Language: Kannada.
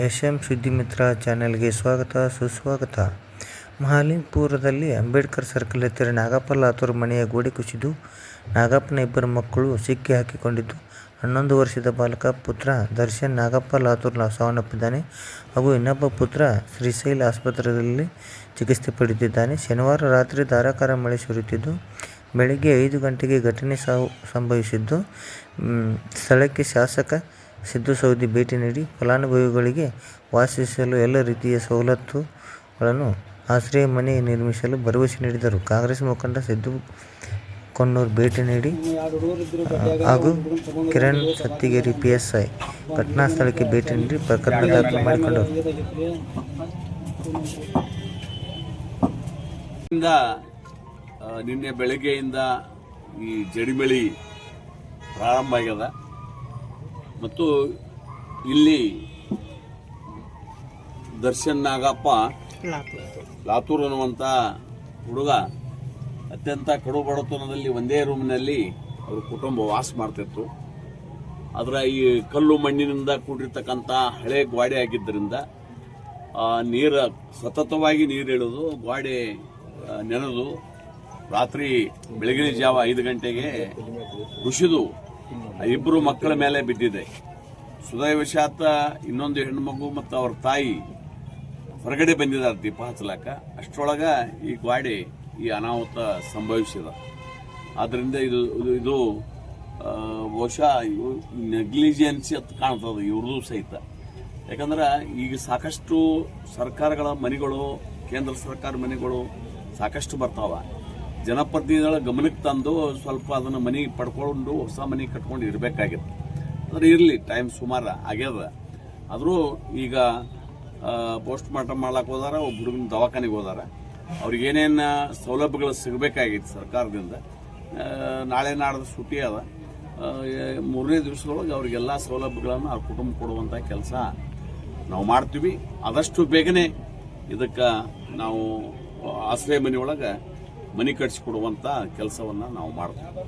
ಎಂ ಸುದ್ದಿಮಿತ್ರ ಚಾನೆಲ್ಗೆ ಸ್ವಾಗತ, ಸುಸ್ವಾಗತ. ಮಹಾಲಿಂಗಪುರದಲ್ಲಿ ಅಂಬೇಡ್ಕರ್ ಸರ್ಕಲ್ ಹತ್ತಿರ ನಾಗಪ್ಪ ಲಾತೂರ್ ಮನೆಯ ಗೋಡೆ ಕುಸಿದು ನಾಗಪ್ಪನ ಇಬ್ಬರು ಮಕ್ಕಳು ಸಿಕ್ಕಿ ಹಾಕಿಕೊಂಡಿದ್ದು, ಹನ್ನೊಂದು ವರ್ಷದ ಬಾಲಕ ಪುತ್ರ ದರ್ಶನ್ ನಾಗಪ್ಪ ಲಾತೂರ್ ಸಾವನ್ನಪ್ಪಿದ್ದಾನೆ ಹಾಗೂ ಇನ್ನೊಬ್ಬ ಪುತ್ರ ಶ್ರೀಶೈಲ ಆಸ್ಪತ್ರೆಯಲ್ಲಿ ಚಿಕಿತ್ಸೆ ಪಡೆದಿದ್ದಾನೆ. ಶನಿವಾರ ರಾತ್ರಿ ಧಾರಾಕಾರ ಮಳೆ ಸುರಿಯುತ್ತಿದ್ದು, ಬೆಳಗ್ಗೆ ಐದು ಗಂಟೆಗೆ ಘಟನೆ ಸಾವು ಸಂಭವಿಸಿದ್ದು ಸ್ಥಳಕ್ಕೆ ಶಾಸಕ ಸಿದ್ದು ಸೌದಿ ಭೇಟಿ ನೀಡಿ ಫಲಾನುಭವಿಗಳಿಗೆ ವಾಸಿಸಲು ಎಲ್ಲ ರೀತಿಯ ಸವಲತ್ತುಗಳನ್ನು ಆಶ್ರಯ ಮನೆ ನಿರ್ಮಿಸಲು ಭರವಸೆ ನೀಡಿದರು. ಕಾಂಗ್ರೆಸ್ ಮುಖಂಡ ಸಿದ್ದು ಕೊಣ್ಣೂರು ಭೇಟಿ ನೀಡಿ, ಹಾಗೂ ಕಿರಣ್ ಸತ್ತಿಗೇರಿ ಪಿಎಸ್ಐ ಘಟನಾ ಸ್ಥಳಕ್ಕೆ ಭೇಟಿ ನೀಡಿ ಪ್ರಕರಣ ದಾಖಲು ಮಾಡಿಕೊಂಡರು. ನಿನ್ನೆ ಬೆಳಗ್ಗೆಯಿಂದ ಈ ಜಡಿಮಳಿ ಪ್ರಾರಂಭ ಆಗ್ಯದ. ಮತ್ತು ಇಲ್ಲಿ ದರ್ಶನ್ ನಾಗಪ್ಪ ಲಾತೂರ್ ಅನ್ನುವಂಥ ಹುಡುಗ ಅತ್ಯಂತ ಕಡು ಬಡತನದಲ್ಲಿ ಒಂದೇ ರೂಮ್ನಲ್ಲಿ ಅವ್ರ ಕುಟುಂಬ ವಾಸ ಮಾಡ್ತಿತ್ತು. ಅದರ ಈ ಕಲ್ಲು ಮಣ್ಣಿನಿಂದ ಕೂಡಿರ್ತಕ್ಕಂಥ ಹಳೆ ಗ್ವಾಡೆ ಆಗಿದ್ದರಿಂದ ನೀರು ಸತತವಾಗಿ ನೀರು ಇಳಿದು ಗ್ವಾಡೆ ನೆನೆದು ರಾತ್ರಿ ಬೆಳಗಿನ ಜಾವ ಐದು ಗಂಟೆಗೆ ಕುಸಿದು ಇಬ್ಬರು ಮಕ್ಕಳ ಮೇಲೆ ಬಿದ್ದಿದೆ. ಸುದೈವಶಾತ ಇನ್ನೊಂದು ಹೆಣ್ಮಗು ಮತ್ತು ಅವ್ರ ತಾಯಿ ಹೊರಗಡೆ ಬಂದಿದ್ದಾರೆ ದೀಪ ಹಚ್ಚಲಾಕ. ಅಷ್ಟರೊಳಗೆ ಈ ಗಾಡಿ ಈ ಅನಾಹುತ ಸಂಭವಿಸಿದ. ಆದ್ದರಿಂದ ಇದು, ಇದು- ಬಹುಶಃ ನೆಗ್ಲಿಜಿಯನ್ಸಿ ಅಂತ ಕಾಣ್ತದೆ ಇವ್ರದ್ದು ಸಹಿತ. ಯಾಕಂದ್ರೆ ಈಗ ಸಾಕಷ್ಟು ಸರ್ಕಾರಗಳ ಮನೆಗಳು, ಕೇಂದ್ರ ಸರ್ಕಾರ ಮನೆಗಳು ಸಾಕಷ್ಟು ಬರ್ತಾವ. ಜನಪ್ರತಿನಿಧಿಗಳ ಗಮನಕ್ಕೆ ತಂದು ಸ್ವಲ್ಪ ಅದನ್ನು ಮನೆ ಪಡ್ಕೊಂಡು ಹೊಸ ಮನೆ ಕಟ್ಕೊಂಡು ಇರಬೇಕಾಗಿತ್ತು. ಆದರೆ ಇರಲಿ ಟೈಮ್ ಸುಮಾರು ಆಗ್ಯದ. ಆದರೂ ಈಗ ಪೋಸ್ಟ್ ಮಾರ್ಟಮ್ ಮಾಡ್ಲಾಕ್ ಹೋದಾರ, ಒಬ್ಬ ಹುಡುಗನ ದವಾಖಾನೆಗೆ ಹೋದಾರ. ಅವ್ರಿಗೆ ಏನೇನು ಸೌಲಭ್ಯಗಳು ಸಿಗಬೇಕಾಗಿತ್ತು ಸರ್ಕಾರದಿಂದ ನಾಳೆ ನಾಡ್ದು ಸುಟ್ಟಿ ಅದ. ಮೂರನೇ ದಿವಸದೊಳಗೆ ಅವ್ರಿಗೆಲ್ಲ ಸೌಲಭ್ಯಗಳನ್ನು ಅವ್ರ ಕುಟುಂಬ ಕೊಡುವಂಥ ಕೆಲಸ ನಾವು ಮಾಡ್ತೀವಿ. ಆದಷ್ಟು ಬೇಗನೆ ಇದಕ್ಕೆ ನಾವು ಆಶ್ರಯ ಮನೆಯೊಳಗೆ ಮನೆ ಕಟ್ಸಿಕೊಡುವಂಥ ಕೆಲಸವನ್ನು ನಾವು ಮಾಡ್ತೀವಿ.